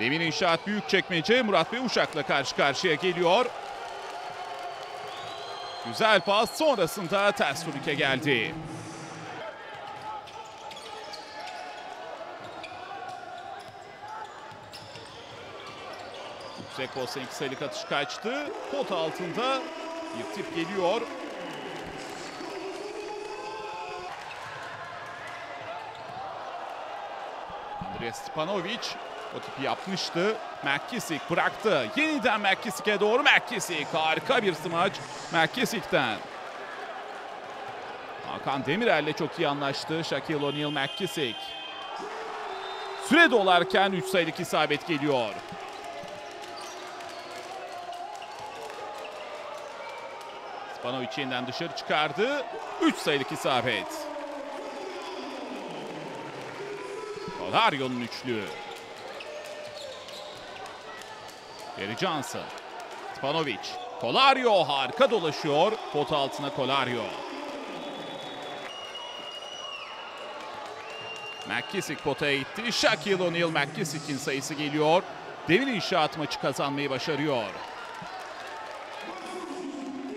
Devin İnşaat Büyükçekmece Murat Bey Uşak'la karşı karşıya geliyor. Güzel pas sonrasında ters turnike geldi. Yüksek posta iki sayılık atış kaçtı. Pot altında bir tip geliyor. Andres Stepanovic o tipi yapmıştı. McKissick bıraktı. Yeniden McKissick'e doğru McKissick. Harika bir smaç McKissick'ten. Hakan Demirel'le çok iyi anlaştı. Shaquille O'Neal McKissick. Süre dolarken 3 sayılık isabet geliyor. Spanovic yeniden dışarı çıkardı. 3 sayılık isabet. Kolario'nun üçlü. Gary Johnson. Spanovic. Kolario harika dolaşıyor. Pot altına Kolario. McKissick potaya itti. Shaquille O'Neal McKissick'in sayısı geliyor. Devin inşaat maçı kazanmayı başarıyor.